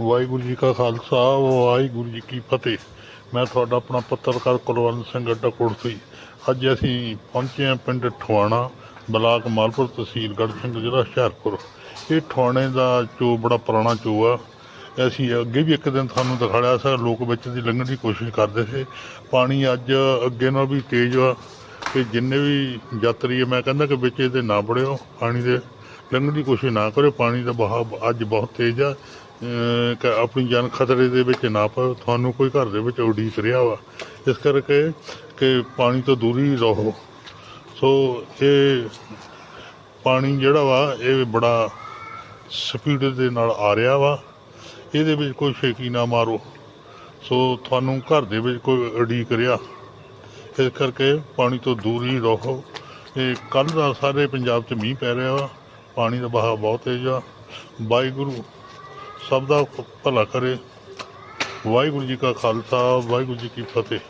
ਵਾਹਿਗੁਰੂ ਜੀ ਕਾ ਖਾਲਸਾ, ਵਾਹਿਗੁਰੂ ਜੀ ਕੀ ਫਤਿਹ। ਮੈਂ ਤੁਹਾਡਾ ਆਪਣਾ ਪੱਤਰਕਾਰ ਕੁਲਵੰਤ ਸਿੰਘ ਅੱਡਾ ਕੋਟਸੀ ਅੱਜ ਅਸੀਂ ਪਹੁੰਚੇ ਹਾਂ ਪਿੰਡ ਠਵਾਣਾ, ਬਲਾਕ ਮਾਲਪੁਰ ਤਹਿਸੀਲ ਗੜ੍ਹ ਸਿੰਘ ਜ਼ਿਲ੍ਹਾ ਹੁਸ਼ਿਆਰਪੁਰ। ਇਹ ਠਵਾਣੇ ਦਾ ਚੋ ਬੜਾ ਪੁਰਾਣਾ ਚੋ ਆ, ਅਸੀਂ ਅੱਗੇ ਵੀ ਇੱਕ ਦਿਨ ਤੁਹਾਨੂੰ ਦਿਖਾਇਆ ਸੀ, ਲੋਕ ਵਿੱਚ ਦੀ ਲੰਘਣ ਦੀ ਕੋਸ਼ਿਸ਼ ਕਰਦੇ ਸੀ। ਪਾਣੀ ਅੱਜ ਅੱਗੇ ਨਾਲ ਵੀ ਤੇਜ਼ ਆ ਕਿ ਜਿੰਨੇ ਵੀ ਯਾਤਰੀ ਮੈਂ ਕਹਿੰਦਾ ਕਿ ਵਿੱਚ ਇਹਦੇ ਨਾ ਬੜਿਓ ਪਾਣੀ ਦੇ ਲੰਘਣ ਦੀ ਕੋਸ਼ਿਸ਼ ਨਾ ਕਰਿਓ, ਪਾਣੀ ਦਾ ਬਹਾਅ ਅੱਜ ਬਹੁਤ ਤੇਜ਼ ਆ। ਕਿ ਆਪਣੀ ਜਾਨ ਖਤਰੇ ਦੇ ਵਿੱਚ ਨਾ ਪਾਓ ਤੁਹਾਨੂੰ ਕੋਈ ਘਰ ਦੇ ਵਿੱਚ ਉਡੀਕ ਰਿਹਾ ਵਾ। ਇਸ ਕਰਕੇ ਕਿ ਪਾਣੀ ਤੋਂ ਦੂਰੀ ਰਹੋ। ਸੋ ਇਹ ਪਾਣੀ ਜਿਹੜਾ ਵਾ, ਇਹ ਬੜਾ ਸਪੀਡ ਦੇ ਨਾਲ ਆ ਰਿਹਾ ਵਾ। ਇਹਦੇ ਵਿੱਚ ਕੋਈ ਫੇਕੀ ਨਾ ਮਾਰੋ। ਸੋ ਤੁਹਾਨੂੰ ਘਰ ਦੇ ਵਿੱਚ ਕੋਈ ਉਡੀਕ ਰਿਹਾ। ਇਸ ਕਰਕੇ ਪਾਣੀ ਤੋਂ ਦੂਰ ਹੀ ਰਹੋ। ਇਹ ਕੱਲ ਦਾ ਸਾਰੇ ਪੰਜਾਬ 'ਚ ਮੀਂਹ ਪੈ ਰਿਹਾ ਵਾ। ਪਾਣੀ ਦਾ ਬਹਾਅ ਬਹੁਤ ਤੇਜ਼ ਆ। ਵਾਹਿਗੁਰੂ। ਸਭ ਦਾ ਭਲਾ ਕਰੇ। ਵਾਹਿਗੁਰੂ ਜੀ ਕਾ ਖਾਲਸਾ ਵਾਹਿਗੁਰੂ ਜੀ ਕੀ ਫਤਿਹ।